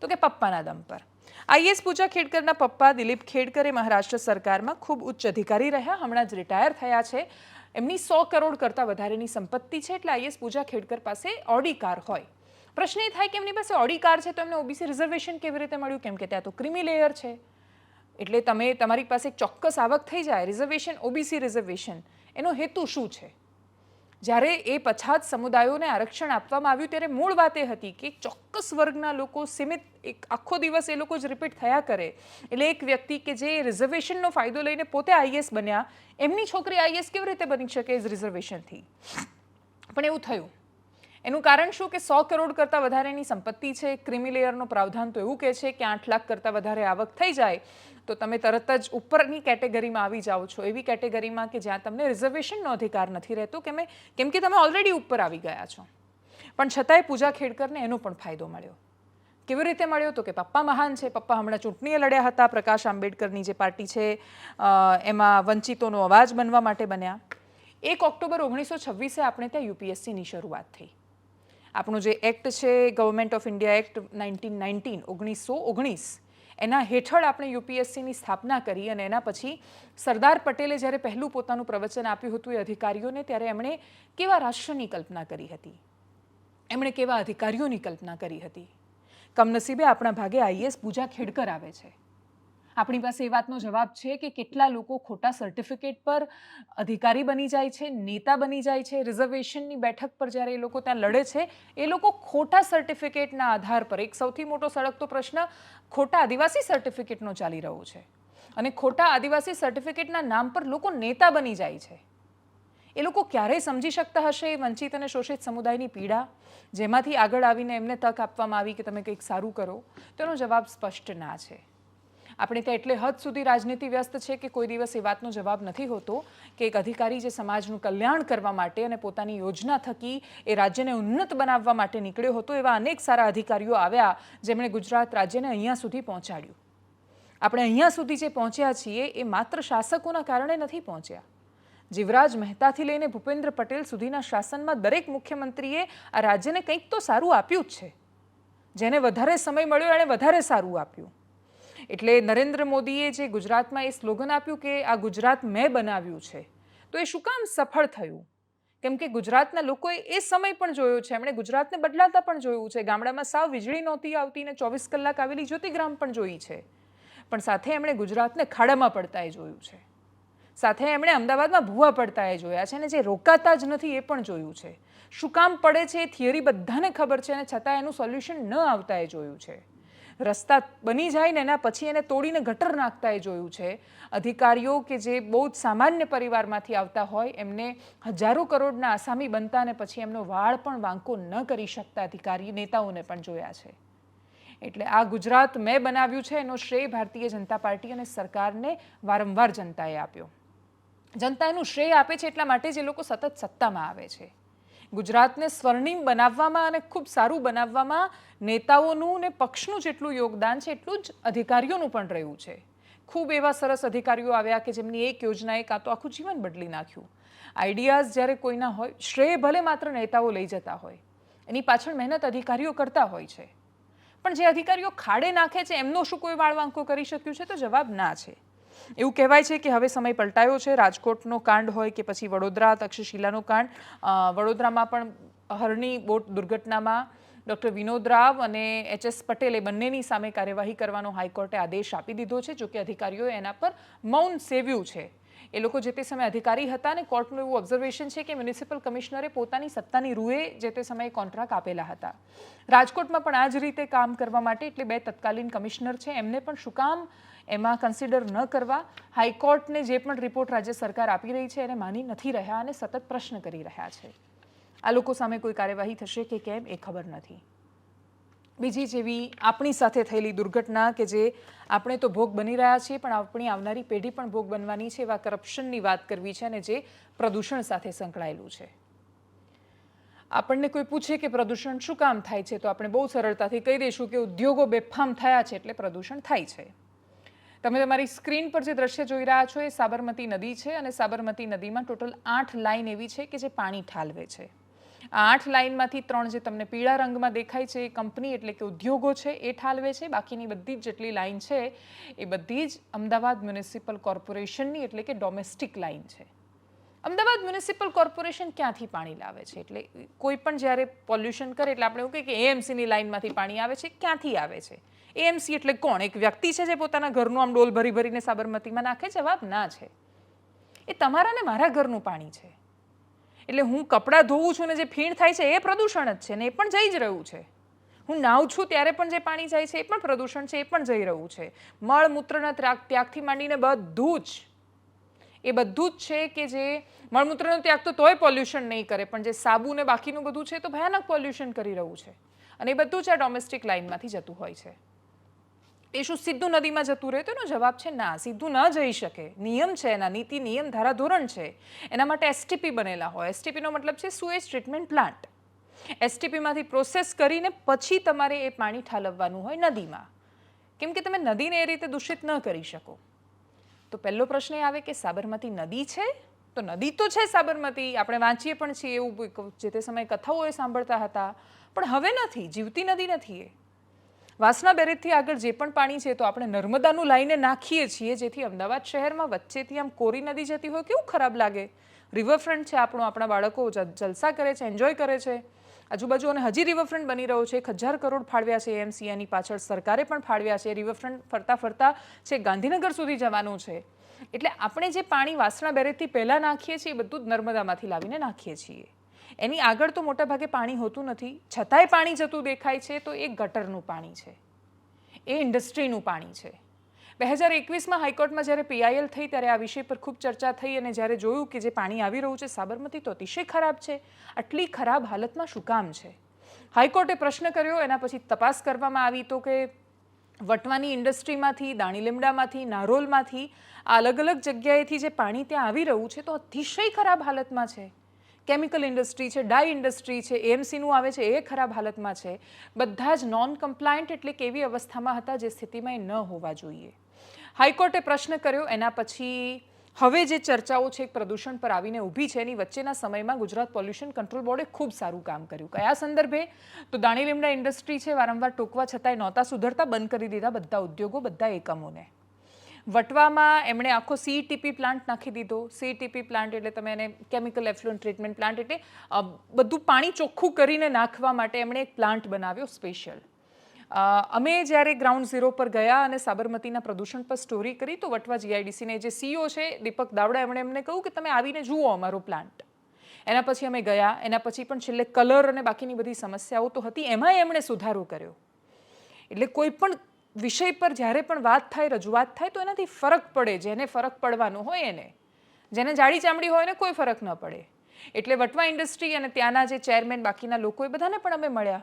તો કે પપ્પાના દમ પર. આઈએસ પૂજા ખેડકરના પપ્પા દિલીપ ખેડકરે મહારાષ્ટ્ર સરકારમાં ખૂબ ઉચ્ચ અધિકારી રહ્યા, હમણાં જ રિટાયર થયા છે. એમની સો કરોડ કરતાં વધારેની સંપત્તિ છે એટલે આઈએસ પૂજા ખેડકર પાસે ઓડી કાર હોય. પ્રશ્ન એ થાય કે એમની પાસે ઓડી કાર છે તો એમને ઓબીસી રિઝર્વેશન કેવી રીતે મળ્યું? કેમ કે ત્યાં તો ક્રિમી લેયર છે. એટલે તમે તમારી પાસે ચોક્કસ આવક થઈ જાય, રિઝર્વેશન, ઓબીસી રિઝર્વેશન, એનો હેતુ શું છે? જ્યારે એ પછાત સમુદાયોને આરક્ષણ આપવામાં આવ્યું ત્યારે મૂળ વાત એ હતી કે ચોક્કસ વર્ગના લોકો સીમિત એક આખો દિવસ એ લોકો જ રિપીટ થયા કરે. એટલે એક વ્યક્તિ કે જે રિઝર્વેશનનો ફાયદો લઈને પોતે આઈએસ બન્યા, એમની છોકરી આઈએસ કેવી રીતે બની શકે એ રિઝર્વેશનથી પણ એવું થયું. એનું કારણ શું કે સો કરોડ કરતાં વધારેની સંપત્તિ છે? ક્રિમી લેયરનો પ્રાવધાન તો એવું કહે છે કે આઠ લાખ કરતાં વધારે આવક થઈ જાય, તો તમે તરત જ ઉપરની કેટેગરીમાં આવી જાઓ છો. એવી કેટેગરીમાં કે જ્યાં તમને રિઝર્વેશનનો અધિકાર નથી રહેતો, કે મેં કેમ કે તમે ઓલરેડી ઉપર આવી ગયા છો. પણ છતાંય પૂજા ખેડકરને એનો પણ ફાયદો મળ્યો. કેવી રીતે મળ્યો તો કે પપ્પા મહાન છે. પપ્પા હમણાં ચૂંટણીએ લડ્યા હતા. પ્રકાશ આંબેડકરની જે પાર્ટી છે એમાં વંચિતોનો અવાજ બનવા માટે બન્યા. એક ઓક્ટોબર ઓગણીસો છવ્વીસે આપણે ત્યાં યુપીએસસીની શરૂઆત થઈ. આપણું જે એક્ટ છે government of India act nineteen nineteen ઓગણીસો ઓગણીસ, એના હેઠળ આપણે યુપીએસસીની સ્થાપના કરી અને એના પછી સરદાર પટેલે જ્યારે પહેલું પોતાનું પ્રવચન આપ્યું હતું એ અધિકારીઓને, ત્યારે એમણે કેવા રાષ્ટ્રની કલ્પના કરી હતી? એમણે કેવા અધિકારીઓની કલ્પના કરી હતી? કમનસીબે આપણા ભાગે આઈએસ પૂજા ખેડકર આવે છે. આપણી પાસે એ વાતનો જવાબ છે કે કેટલા લોકો ખોટા સર્ટિફિકેટ પર અધિકારી બની જાય છે, નેતા બની જાય છે રિઝર્વેશનની બેઠક પર જ્યારે એ લોકો ત્યાં લડે છે, એ લોકો ખોટા સર્ટિફિકેટના આધાર પર, એક સૌથી મોટો સળગતો પ્રશ્ન, ખોટા આદિવાસી સર્ટિફિકેટનો ચાલી રહ્યો છે. અને ખોટા આદિવાસી સર્ટિફિકેટના નામ પર લોકો નેતા બની જાય છે. એ લોકો ક્યારેય સમજી શકતા હશે એ વંચિત અને શોષિત સમુદાયની પીડા? જેમાંથી આગળ આવીને એમને તક આપવામાં આવી કે તમે કંઈક સારું કરો? તેનો જવાબ સ્પષ્ટ ના છે. આપણે ત્યાં એટલે હદ સુધી રાજનીતિ વ્યસ્ત છે કે કોઈ દિવસ એ વાતનો જવાબ નથી હોતો કે એક અધિકારી જે સમાજનું કલ્યાણ કરવા માટે અને પોતાની યોજના થકી એ રાજ્યને ઉન્નત બનાવવા માટે નીકળ્યો હતો એવા અનેક સારા અધિકારીઓ આવ્યા, જેમણે ગુજરાત રાજ્યને અહીંયા સુધી પહોંચાડ્યું. આપણે અહીંયા સુધી જે પહોંચ્યા છીએ એ માત્ર શાસકોના કારણે નથી પહોંચ્યા. જીવરાજ મહેતાથી લઈને ભૂપેન્દ્ર પટેલ સુધીના શાસનમાં દરેક મુખ્યમંત્રીએ આ રાજ્યને કંઈક તો સારું આપ્યું જ છે. જેને વધારે સમય મળ્યો, એણે વધારે સારું આપ્યું. એટલે નરેન્દ્ર મોદીએ જે ગુજરાતમાં એ સ્લોગન આપ્યું કે આ ગુજરાત મેં બનાવ્યું છે, તો એ શું કામ સફળ થયું? કેમ કે ગુજરાતના લોકોએ એ સમય પણ જોયો છે, એમણે ગુજરાતને બદલાતા પણ જોયું છે. ગામડામાં સાવ વીજળી નહોતી આવતી ને ચોવીસ કલાક આવેલી જ્યોતિગ્રામ પણ જોઈ છે. પણ સાથે એમણે ગુજરાતને ખાડામાં પડતા એ જોયું છે. સાથે એમણે અમદાવાદમાં ભૂવા પડતા એ જોયા છે અને જે રોકાતા જ નથી એ પણ જોયું છે. શું કામ પડે છે એ થિયરી બધાને ખબર છે અને છતાં એનું સોલ્યુશન ન આવતા એ જોયું છે. રસ્તા બની જાય ને એના પછી એને તોડીને ગટર નાખતા એ જોયું છે. અધિકારીઓ કે જે બહુ જ સામાન્ય પરિવારમાંથી આવતા હોય, એમને હજારો કરોડના આસામી બનતા ને પછી એમનો વાળ પણ વાંકો ન કરી શકતા અધિકારી નેતાઓને પણ જોયા છે. એટલે આ ગુજરાત મેં બનાવ્યું છે, એનો શ્રેય ભારતીય જનતા પાર્ટી અને સરકારને વારંવાર જનતાએ આપ્યો. જનતા એનું શ્રેય આપે છે એટલા માટે જે લોકો સતત સત્તામાં આવે છે. ગુજરાતને સ્વર્ણિમ બનાવવામાં અને ખૂબ સારું બનાવવામાં નેતાઓનું ને પક્ષનું જેટલું યોગદાન છે, એટલું જ અધિકારીઓનું પણ રહ્યું છે. ખૂબ એવા સરસ અધિકારીઓ આવ્યા કે જેમની એક યોજનાએ કાં તો આખું જીવન બદલી નાખ્યું. આઈડિયાઝ જ્યારે કોઈના હોય, શ્રેય ભલે માત્ર નેતાઓ લઈ જતા હોય, એની પાછળ મહેનત અધિકારીઓ કરતા હોય છે. પણ જે અધિકારીઓ ખાડે નાખે છે, એમનો શું કોઈ વાળવાંકો કરી શક્યું છે? તો જવાબ ના છે. એવું કહેવાય છે કે હવે સમય પલટાયો છે. રાજકોટનો કાંડ હોય કે પછી વડોદરા, તક્ષશિલાનો કાંડ. વડોદરામાં પણ હરની બોટ દુર્ઘટનામાં ડૉક્ટર વિનોદ રાવ અને એચ એસ પટેલે બંનેની સામે કાર્યવાહી કરવાનો હાઈકોર્ટે આદેશ આપી દીધો છે. જોકે અધિકારીઓએ એના પર મૌન સેવ્યું છે. એ લોકો જે તે સમયે અધિકારી હતા અને કોર્ટનું એવું ઓબ્ઝર્વેશન છે કે મ્યુનિસિપલ કમિશનરે પોતાની સત્તાની રૂએ જે તે સમયે કોન્ટ્રાક્ટ આપેલા હતા. રાજકોટમાં પણ આ જ રીતે કામ કરવા માટે એટલે બે તત્કાલીન કમિશનર છે. એમને પણ શું કામ એમાં કન્સિડર ન કરવા હાઈકોર્ટને જે પણ રિપોર્ટ રાજ્ય સરકાર આપી રહી છે એને માની નથી રહ્યા અને સતત પ્રશ્ન કરી રહ્યા છે. આ લોકો સામે કોઈ કાર્યવાહી થશે કે કેમ એ ખબર નથી. બીજી જેવી આપણી સાથે થયેલી દુર્ઘટના કે જે આપણે તો ભોગ બની રહ્યા છીએ, પણ આપણી આવનારી પેઢી પણ ભોગ બનવાની છે એવા કરપ્શનની વાત કરવી છે અને જે પ્રદૂષણ સાથે સંકળાયેલું છે. આપણને કોઈ પૂછે કે પ્રદૂષણ શું કામ થાય છે, તો આપણે બહુ સરળતાથી કહી દઈશું કે ઉદ્યોગો બેફામ થયા છે એટલે પ્રદૂષણ થાય છે. તમે તમારી સ્ક્રીન પર જે દ્રશ્ય જોઈ રહ્યા છો એ સાબરમતી નદી છે અને સાબરમતી નદીમાં ટોટલ આઠ લાઈન એવી છે કે જે પાણી ઠાલવે છે. આ આઠ લાઈનમાંથી ત્રણ જે તમને પીળા રંગમાં દેખાય છે એ કંપની એટલે કે ઉદ્યોગો છે એ ઠાલવે છે. બાકીની બધી જ જેટલી લાઈન છે એ બધી જ અમદાવાદ મ્યુનિસિપલ કોર્પોરેશનની એટલે કે ડોમેસ્ટિક લાઈન છે. અમદાવાદ મ્યુનિસિપલ કોર્પોરેશન ક્યાંથી પાણી લાવે છે? એટલે કોઈ પણ જ્યારે પોલ્યુશન કરે, એટલે આપણે એવું કહીએ કે એએમસીની લાઇનમાંથી પાણી આવે છે, ક્યાંથી આવે છે? એએમસી એટલે કોણ? એક વ્યક્તિ છે જે પોતાના ઘરનું આમ ડોલ ભરી ભરીને સાબરમતીમાં નાખે જવાબ ના છે. એ તમારા ને મારા ઘરનું પાણી છે. એટલે હું કપડાં ધોવું છું ને જે ફીણ થાય છે, એ પ્રદૂષણ જ છે ને એ પણ જઈ જ રહ્યું છે. હું નાવ છું ત્યારે પણ જે પાણી જાય છે, એ પણ પ્રદૂષણ છે, એ પણ જઈ રહ્યું છે. મળ મૂત્રના ત્યાગ ત્યાગથી માંડીને બધું જ. એ બધું જ છે કે જે મળમૂત્રનો ત્યાગ તો તોય પોલ્યુશન નહીં કરે, પણ જે સાબુ ને બાકીનું બધું છે તો ભયાનક પોલ્યુશન કરી રહ્યું છે. અને એ બધું જ આ ડોમેસ્ટિક લાઇનમાંથી જતું હોય છે. એ શું સીધું નદીમાં જતું રહે? તો એનો જવાબ છે ના. સીધું ન જઈ શકે. નિયમ છે એના. નીતિ, નિયમ ધારા ધોરણ છે. એના માટે એસટીપી બનેલા હોય. એસટીપીનો મતલબ છે સુએજ ટ્રીટમેન્ટ પ્લાન્ટ એસટીપીમાંથી પ્રોસેસ કરીને પછી તમારે એ પાણી ઠાલવવાનું હોય નદીમાં. કેમ કે તમે નદીને એ રીતે દૂષિત ન કરી શકો. તો પહેલો પ્રશ્ન એ આવે કે સાબરમતી નદી છે? તો નદી તો છે સાબરમતી, આપણે વાંચીએ પણ છીએ એવું જે તે સમયે કથાઓ એ સાંભળતા હતા. પણ હવે નથી, જીવતી નદી નથી એ. વાસના બેરેજથી આગળ જે પણ પાણી છે તો આપણે નર્મદાનું લાઈને નાખીએ છીએ, જેથી અમદાવાદ શહેરમાં વચ્ચેથી આમ કોરી નદી જતી હોય, કેવું ખરાબ લાગે. રિવરફ્રન્ટ છે આપણું, આપણા બાળકો જલસા કરે છે એન્જોય કરે છે. આજુબાજુ અને હજી રિવરફ્રન્ટ બની રહ્યો છે. એક હજાર કરોડ ફાળવ્યા છે એમસીઆની પાછળ. સરકારે પણ ફાળવ્યા છે. રિવરફ્રન્ટ ફરતા ફરતા છે ગાંધીનગર સુધી જવાનું છે. એટલે આપણે જે પાણી વાસણા બેરેજથી પહેલાં નાખીએ છીએ એ બધું જ નર્મદામાંથી લાવીને નાખીએ છીએ. એની આગળ તો મોટા ભાગે પાણી હોતું નથી. છતાંય પાણી જતું દેખાય છે તો એ ગટરનું પાણી છે. એ ઇન્ડસ્ટ્રીનું પાણી છે. બે હજાર એકવીસમાં હાઈકોર્ટમાં જ્યારે પીઆઈએલ થઈ ત્યારે આ વિષય પર ખૂબ ચર્ચા થઈ અને જ્યારે જોયું કે જે પાણી આવી રહ્યું છે સાબરમતી, તો અતિશય ખરાબ છે. આટલી ખરાબ હાલતમાં શું કામ છે? હાઈકોર્ટે પ્રશ્ન કર્યો, એના પછી તપાસ કરવામાં આવી તો કે વટવાની ઇન્ડસ્ટ્રીમાંથી, દાણી લીમડામાંથી, નારોલમાંથી, આ અલગ અલગ જગ્યાએથી જે પાણી ત્યાં આવી રહ્યું છે, તો અતિશય ખરાબ હાલતમાં છે. કેમિકલ ઇન્ડસ્ટ્રી છે ડાય ઇન્ડસ્ટ્રી છે, એએમસીનું આવે છે, એ ખરાબ હાલતમાં છે. બધા જ નોન કમ્પ્લાયન્ટ એટલે કે એવી અવસ્થામાં હતા જે સ્થિતિમાં ન હોવા જોઈએ. હાઈકોર્ટે પ્રશ્ન કર્યો, એના પછી હવે જે ચર્ચાઓ છે પ્રદૂષણ પર આવીને ઊભી છે, એની વચ્ચેના સમયમાં ગુજરાત પોલ્યુશન કંટ્રોલ બોર્ડે ખૂબ સારું કામ કર્યું. કયા સંદર્ભે? તો દાણી લીમડા ઇન્ડસ્ટ્રી છે, વારંવાર ટોકવા છતાંય નહોતા સુધરતા, બંધ કરી દીધા બધા ઉદ્યોગો, બધા એકમોને. વટવામાં એમણે આખો સીટીપી પ્લાન્ટ નાખી દીધો. સીટીપી પ્લાન્ટ એટલે તમે એને કેમિકલ એફ્લુઅન્ટ ટ્રીટમેન્ટ પ્લાન્ટ એટલે બધું પાણી ચોખ્ખું કરીને નાખવા માટે એમણે એક પ્લાન્ટ બનાવ્યો સ્પેશિયલ અમે જ્યારે ગ્રાઉન્ડ ઝીરો પર ગયા અને સાબરમતીના પ્રદૂષણ પર સ્ટોરી કરી, તો વટવા જીઆઈડીસીને જે સીઓ છે, દીપક દાવડા, એમણે એમને કહ્યું કે તમે આવીને જુઓ અમારો પ્લાન્ટ એના પછી અમે ગયા, એના પછી પણ છેલ્લે કલર અને બાકીની બધી સમસ્યાઓ તો હતી, એમાંય એમણે સુધારો કર્યો. એટલે કોઈ પણ વિષય પર જ્યારે પણ વાત થાય, રજૂઆત થાય, તો એનાથી ફરક પડે, જેને ફરક પડવાનો હોય એને. જેને જાડી ચામડી હોય એને કોઈ ફરક ન પડે. એટલે વટવા ઇન્ડસ્ટ્રી અને ત્યાંના જે ચેરમેન બાકીના લોકો, એ બધાને પણ અમે મળ્યા.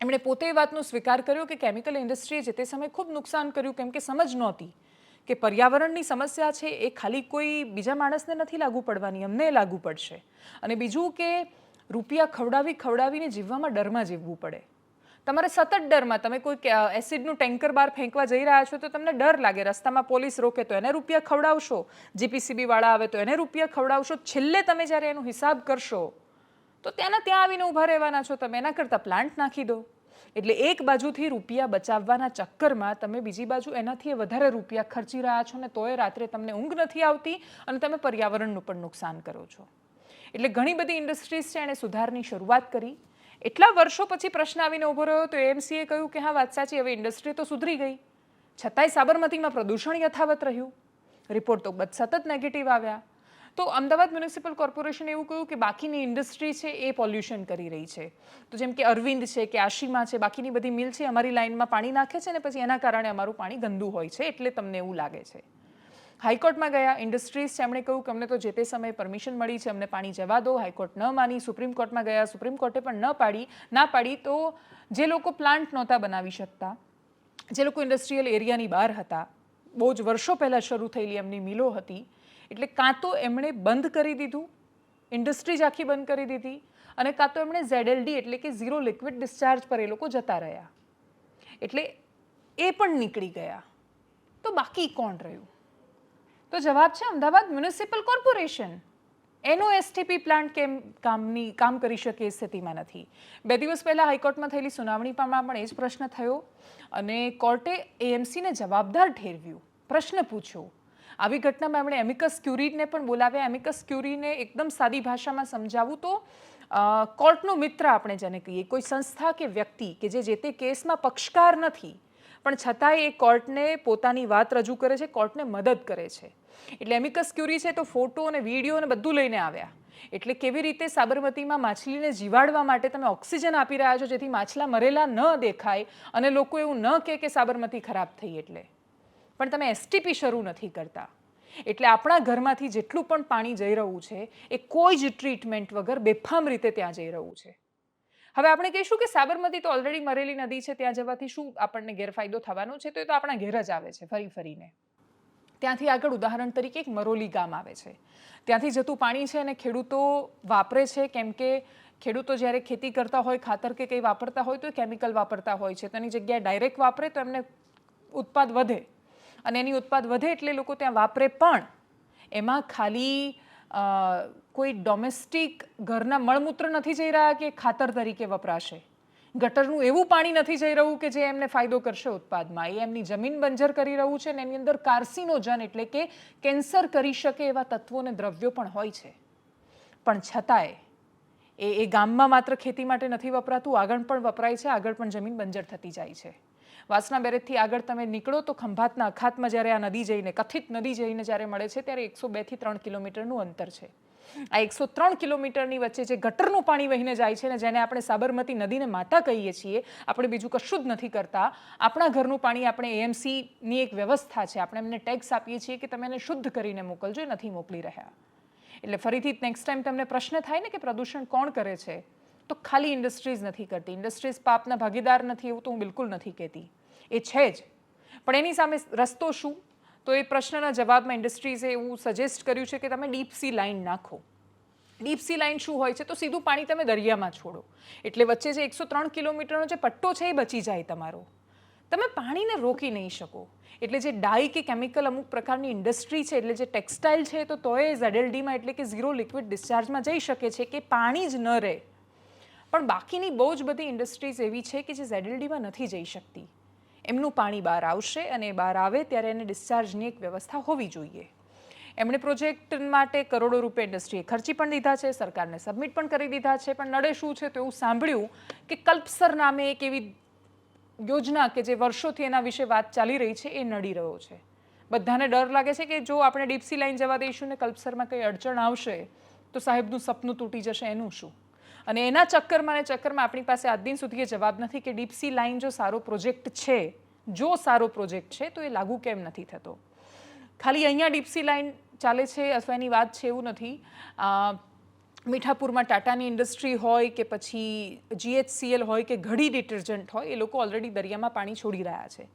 એમણે પોતે એ વાતનો સ્વીકાર કર્યો કે કેમિકલ ઇન્ડસ્ટ્રીએ જે તે સમયે ખૂબ નુકસાન કર્યું, કેમ કે સમજ નહોતી કે પર્યાવરણની સમસ્યા છે એ ખાલી કોઈ બીજા માણસને નથી લાગુ પડવાની, અમને લાગુ પડશે. અને બીજું કે રૂપિયા ખવડાવી ખવડાવીને જીવવામાં ડરમાં જીવવું પડે. તમારે સતત ડરમાં, તમે કોઈ એસિડનું ટેન્કર બહાર ફેંકવા જઈ રહ્યા છો તો તમને ડર લાગે, રસ્તામાં પોલીસ રોકે તો એને રૂપિયા ખવડાવશો, જીપીસીબી વાળા આવે તો એને રૂપિયા ખવડાવશો. છેલ્લે તમે જ્યારે એનો હિસાબ કરશો તો ત્યાંના ત્યાં આવીને ઊભા રહેવાના છો તમે. એના કરતાં પ્લાન્ટ નાખી દો. એટલે એક બાજુથી રૂપિયા બચાવવાના ચક્કરમાં તમે બીજી બાજુ એનાથી વધારે રૂપિયા ખર્ચી રહ્યા છો ને તોય રાત્રે તમને ઊંઘ નથી આવતી અને તમે પર્યાવરણનું પણ નુકસાન કરો છો. એટલે ઘણી બધી ઇન્ડસ્ટ્રીઝ છે એણે સુધારની શરૂઆત કરી. એટલા વર્ષો પછી પ્રશ્ન આવીને ઊભો રહ્યો તો એમસીએ કહ્યું કે હા, વાત સાચી, હવે ઇન્ડસ્ટ્રી તો સુધરી ગઈ. છતાંય સાબરમતીમાં પ્રદૂષણ યથાવત રહ્યું. રિપોર્ટ તો સતત નેગેટિવ આવ્યા. તો અમદાવાદ મ્યુનિસિપલ કોર્પોરેશન એવું કહ્યું કે બાકીની ઇન્ડસ્ટ્રી છે એ પોલ્યુશન કરી રહી છે. તો જેમ કે અરવિંદ છે, કે આશીમા છે, બાકીની બધી મિલ છે, અમારી લાઇનમાં પાણી નાખે છે ને પછી એના કારણે અમારું પાણી ગંદુ હોય છે એટલે તમને એવું લાગે છે. હાઈકોર્ટમાં ગયા ઇન્ડસ્ટ્રીઝ એમણે કહ્યું કે અમને તો જે તે સમયે પરમિશન મળી છે, અમને પાણી જવા દો, હાઈકોર્ટ ન માની, સુપ્રીમ કોર્ટમાં ગયા, સુપ્રીમ કોર્ટે પણ ન પાડી, ના પાડી તો જે લોકો પ્લાન્ટ નહોતા બનાવી શકતા, જે લોકો ઇન્ડસ્ટ્રીયલ એરિયાની બહાર હતા, બહુ જ વર્ષો પહેલાં શરૂ થયેલી એમની મિલો હતી એટલે કાં તો એમણે બંધ કરી દીધું ઇન્ડસ્ટ્રી જ આખી બંધ કરી દીધી, અને કાં તો એમણે ઝેડએલડી એટલે કે ઝીરો લિક્વિડ ડિસ્ચાર્જ પર એ લોકો જતા રહ્યા. એટલે એ પણ નીકળી ગયા. તો બાકી કોણ રહ્યું? તો જવાબ છે અમદાવાદ મ્યુનિસિપલ કોર્પોરેશન. એનો એસટીપી પ્લાન્ટ કેમ કામની, કામ કરી શકે એ સ્થિતિમાં નથી. બે દિવસ પહેલાં હાઈકોર્ટમાં થયેલી સુનાવણીમાં પણ એ જ પ્રશ્ન થયો અને કોર્ટે એએમસીને જવાબદાર ઠેરવ્યું. પ્રશ્ન પૂછ્યો આવી ઘટનામાં એમણે એમિકસ ક્યુરીને પણ બોલાવ્યા. એમિકસ ક્યુરીને એકદમ સાદી ભાષામાં સમજાવું તો કોર્ટનો મિત્ર આપણે જેને કહીએ, કોઈ સંસ્થા કે વ્યક્તિ કે જે જે તે કેસમાં પક્ષકાર નથી, પણ છતાંય એ કોર્ટને પોતાની વાત રજૂ કરે છે, કોર્ટને મદદ કરે છે. એટલે એમિકસ ક્યુરી છે તો ફોટો અને વીડિયો અને બધું લઈને આવ્યા. એટલે કેવી રીતે સાબરમતીમાં માછલીને જીવાડવા માટે તમે ઓક્સિજન આપી રહ્યા છો જેથી માછલા મરેલા ન દેખાય અને લોકો એવું ન કહે કે સાબરમતી ખરાબ થઈ એટલે. પણ તમે એસટીપી શરૂ નથી કરતા. એટલે આપણા ઘરમાંથી જેટલું પણ પાણી જઈ રહ્યું છે, એ કોઈ જ ટ્રીટમેન્ટ વગર બેફામ રીતે ત્યાં જઈ રહ્યું છે. હવે આપણે કહીશું કે સાબરમતી તો ઓલરેડી મરેલી નદી છે, ત્યાં જવાથી શું આપણને ગેરફાયદો થવાનો છે, તો એ તો આપણા ઘેર જ આવે છે, ફરી ફરીને. ત્યાંથી આગળ ઉદાહરણ તરીકે એક મરોલી ગામ આવે છે. ત્યાંથી જતું પાણી છે અને ખેડૂતો વાપરે છે, કેમ કે ખેડૂતો જ્યારે ખેતી કરતા હોય, ખાતર કે કંઈ વાપરતા હોય, તો કેમિકલ વાપરતા હોય છે. તેની જગ્યાએ ડાયરેક્ટ વાપરે તો એમને ઉત્પાદ વધે. અને એની ઉત્પાદ વધે એટલે લોકો ત્યાં વાપરે પણ. એમાં ખાલી કોઈ ડોમેસ્ટિક ઘરના મળમૂત્ર નથી જઈ રહ્યા કે ખાતર તરીકે વપરાશે. ગટરનું એવું પાણી નથી જઈ રહ્યું કે જે એમને ફાયદો કરશે ઉત્પાદમાં. એ એમની જમીન બંજર કરી રહ્યું છે અને એની અંદર કાર્સિનોજન એટલે કે કેન્સર કરી શકે એવા તત્વો અને દ્રવ્યો પણ હોય છે. પણ છતાંય, એ એ ગામમાં માત્ર ખેતી માટે નથી વપરાતું, આગળ પણ વપરાય છે, આગળ પણ જમીન બંજર થતી જાય છે. વાસના બેરેજથી આગળ તમે નીકળો તો ખંભાતના અખાતમાં જ્યારે આ નદી જઈને, કથિત નદી જઈને જ્યારે મળે છે, ત્યારે એકસો બેથી ત્રણ કિલોમીટરનું અંતર છે. આ એકસો ત્રણ કિલોમીટરની વચ્ચે જે ગટરનું પાણી વહીને જાય છે ને, જેને આપણે સાબરમતી નદીને માતા કહીએ છીએ, આપણે બીજું કશું જ નથી કરતા. આપણા ઘરનું પાણી આપણે એએમસીની એક વ્યવસ્થા છે. આપણે એમને ટેક્સ આપીએ છીએ કે તમે એને શુદ્ધ કરીને મોકલજો નથી મોકલી રહ્યા. એટલે ફરીથી નેક્સ્ટ ટાઈમ તમને પ્રશ્ન થાય ને કે પ્રદૂષણ કોણ કરે છે તો ખાલી ઇન્ડસ્ટ્રીઝ નથી કરતી. ઇન્ડસ્ટ્રીઝ પાપના ભાગીદાર નથી એવું તો હું બિલકુલ નથી કહેતી. એ છે જ. પણ એની સામે રસ્તો શું? તો એ પ્રશ્નના જવાબમાં ઇન્ડસ્ટ્રીઝે એવું સજેસ્ટ કર્યું છે કે તમે ડીપ સી લાઇન નાખો. ડીપ સી લાઇન શું હોય છે? તો સીધું પાણી તમે દરિયામાં છોડો. એટલે વચ્ચે જે એકસો ત્રણ કિલોમીટરનો જે પટ્ટો છે એ બચી જાય તમારો. તમે પાણીને રોકી નહીં શકો. એટલે જે ડાઈ કે કેમિકલ અમુક પ્રકારની ઇન્ડસ્ટ્રી છે, એટલે જે ટેક્સટાઇલ છે, તો તોય ઝેડએલડીમાં એટલે કે ઝીરો લિક્વિડ ડિસ્ચાર્જમાં જઈ શકે છે કે પાણી જ ન રહે. પણ બાકીની બહુ જ બધી ઇન્ડસ્ટ્રીઝ એવી છે કે જે ઝેડએલડીમાં નથી જઈ શકતી. એમનું પાણી બહાર આવશે અને બહાર આવે ત્યારે એને ડિસ્ચાર્જની એક વ્યવસ્થા હોવી જોઈએ. એમણે પ્રોજેક્ટ માટે કરોડો રૂપિયા ઇન્ડસ્ટ્રીએ ખર્ચી પણ દીધા છે, સરકારને સબમિટ પણ કરી દીધા છે, પણ નડે શું છે તો એવું સાંભળ્યું કે કલ્પસર નામે એક એવી યોજના કે જે વર્ષોથી એના વિશે વાત ચાલી રહી છે, એ નડી રહ્યો છે. બધાને ડર લાગે છે કે જો આપણે ડીપસી લાઈન જવા દઈશું ને કલ્પસરમાં કંઈ અડચણ આવશે, તો સાહેબનું સપનું તૂટી જશે, એનું શું? અને એના ચક્કરમાં ને ચક્કરમાં આપણી પાસે આજ દિન સુધી એ જવાબ નથી કે ડીપસી લાઇન જો સારો પ્રોજેક્ટ છે, જો સારો પ્રોજેક્ટ છે, તો એ લાગુ કેમ નથી થતો? ખાલી અહીંયા ડીપસી લાઇન ચાલે છે અથવા એની વાત છે એવું નથી. મીઠાપુરમાં ટાટાની ઇન્ડસ્ટ્રી હોય કે પછી જીએચસીએલ હોય કે ઘડી ડિટર્જન્ટ હોય, એ લોકો ઓલરેડી દરિયામાં પાણી છોડી રહ્યા છે.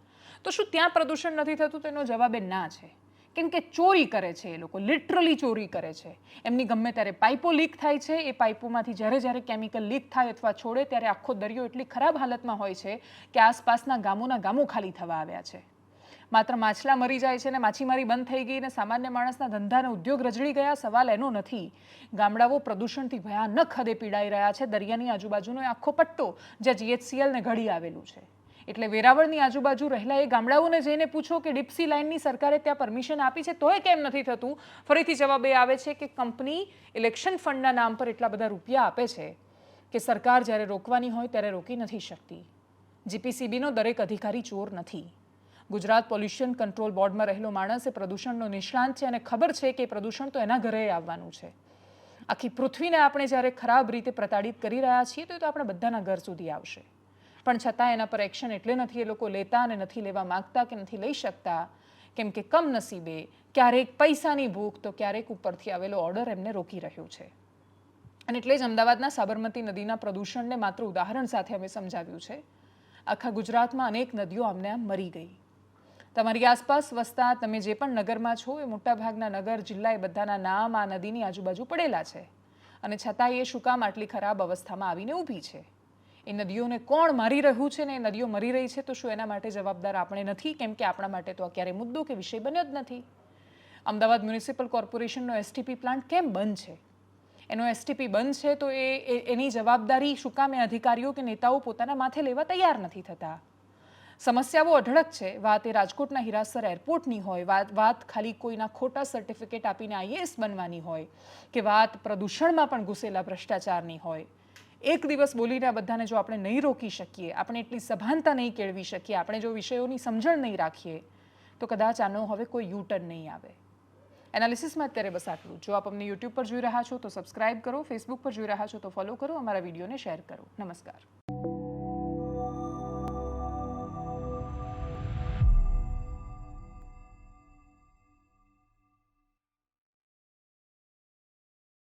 તો શું ત્યાં પ્રદૂષણ નથી થતું? તેનો જવાબ એ ના છે. કેમ કે ચોરી કરે છે એ લોકો લિટરલી ચોરી કરે છે. એમની ગમે ત્યારે પાઇપો લીક થાય છે, એ પાઇપોમાંથી જ્યારે જ્યારે કેમિકલ લીક થાય અથવા છોડે ત્યારે આખો દરિયો એટલી ખરાબ હાલતમાં હોય છે કે આસપાસના ગામોના ગામો ખાલી થવા આવ્યા છે. માત્ર માછલા મરી જાય છે ને માછીમારી બંધ થઈ ગઈ ને સામાન્ય માણસના ધંધા ઉદ્યોગ રજળી ગયા, સવાલ એનો નથી. ગામડાઓ પ્રદૂષણથી ભયાનક હદે પીડાઈ રહ્યા છે, દરિયાની આજુબાજુનો આખો પટ્ટો જ્યાં જીએચસીએલ ને ઘડી આવેલું છે. એટલે વેરાવળની આજુબાજુ રહેલા એ ગામડાઓને જઈને પૂછો કે ડીપસી લાઇનની સરકારે ત્યાં પરમિશન આપી છે, તોય કેમ નથી થતું? ફરીથી જવાબ એ આવે છે કે કંપની ઇલેક્શન ફંડના નામ પર એટલા બધા રૂપિયા આપે છે કે સરકાર જ્યારે રોકવાની હોય ત્યારે રોકી નથી શકતી. જીપીસીબીનો દરેક અધિકારી ચોર નથી. ગુજરાત પોલ્યુશન કંટ્રોલ બોર્ડમાં રહેલો માણસ એ પ્રદૂષણનો નિષ્ણાંત છે અને ખબર છે કે પ્રદૂષણ તો એના ઘરે આવવાનું છે. આખી પૃથ્વીને આપણે જ્યારે ખરાબ રીતે પ્રતાડિત કરી રહ્યા છીએ, તો એ તો આપણે બધાના ઘર સુધી આવશે. પણ છતાં એના પર એક્શન એટલે નથી એ લોકો લેતા અને નથી લેવા માગતા કે નથી લઈ શકતા. કેમ કે કમનસીબે ક્યારેક પૈસાની ભૂખ તો ક્યારેક ઉપરથી આવેલો ઓર્ડર એમને રોકી રહ્યો છે. અને એટલે જ અમદાવાદના સાબરમતી નદીના પ્રદૂષણને માત્ર ઉદાહરણ સાથે અમે સમજાવ્યું છે. આખા ગુજરાતમાં અનેક નદીઓ આમને આમ મરી ગઈ. તમારી આસપાસ વસતા તમે જે પણ નગરમાં છો એ મોટાભાગના નગર, જિલ્લા એ બધાના નામ આ નદીની આજુબાજુ પડેલા છે. અને છતાં એ શું કામ આટલી ખરાબ અવસ્થામાં આવીને ઊભી છે? એ નદીઓને કોણ મારી રહ્યું છે ને એ નદીઓ મરી રહી છે, તો શું એના માટે જવાબદાર આપણે નથી? કેમ કે આપણા માટે તો અત્યારે મુદ્દો કે વિષય બન્યો જ નથી. અમદાવાદ મ્યુનિસિપલ કોર્પોરેશનનો એસટીપી પ્લાન્ટ કેમ બંધ છે? એનો એસટીપી બંધ છે તો એ, એની જવાબદારી શું કામે અધિકારીઓ કે નેતાઓ પોતાના માથે લેવા તૈયાર નથી થતા? સમસ્યાઓ અઢળક છે. વાત એ રાજકોટના હિરાસર એરપોર્ટની હોય, વાત વાત ખાલી કોઈના ખોટા સર્ટિફિકેટ આપીને આઈએએસ બનવાની હોય, કે વાત પ્રદૂષણમાં પણ ઘૂસેલા ભ્રષ્ટાચારની હોય. એક દિવસ બોલીને આ બધાને જો આપણે નહીં રોકી શકીએ, આપણે એટલી સભાનતા નહીં કેળવી શકીએ, આપણે જો વિષયોની સમજણ નહીં રાખીએ, તો કદાચ આનો હવે કોઈ યુટર્ન નહીં આવે. એનાલિસિસમાં અત્યારે બસ આટલું જો. આપ અમને યુટ્યુબ પર જોઈ રહ્યા છો તો સબસ્ક્રાઇબ કરો, ફેસબુક પર જોઈ રહ્યા છો તો ફોલો કરો, અમારા વિડીયોને શેર કરો. નમસ્કાર.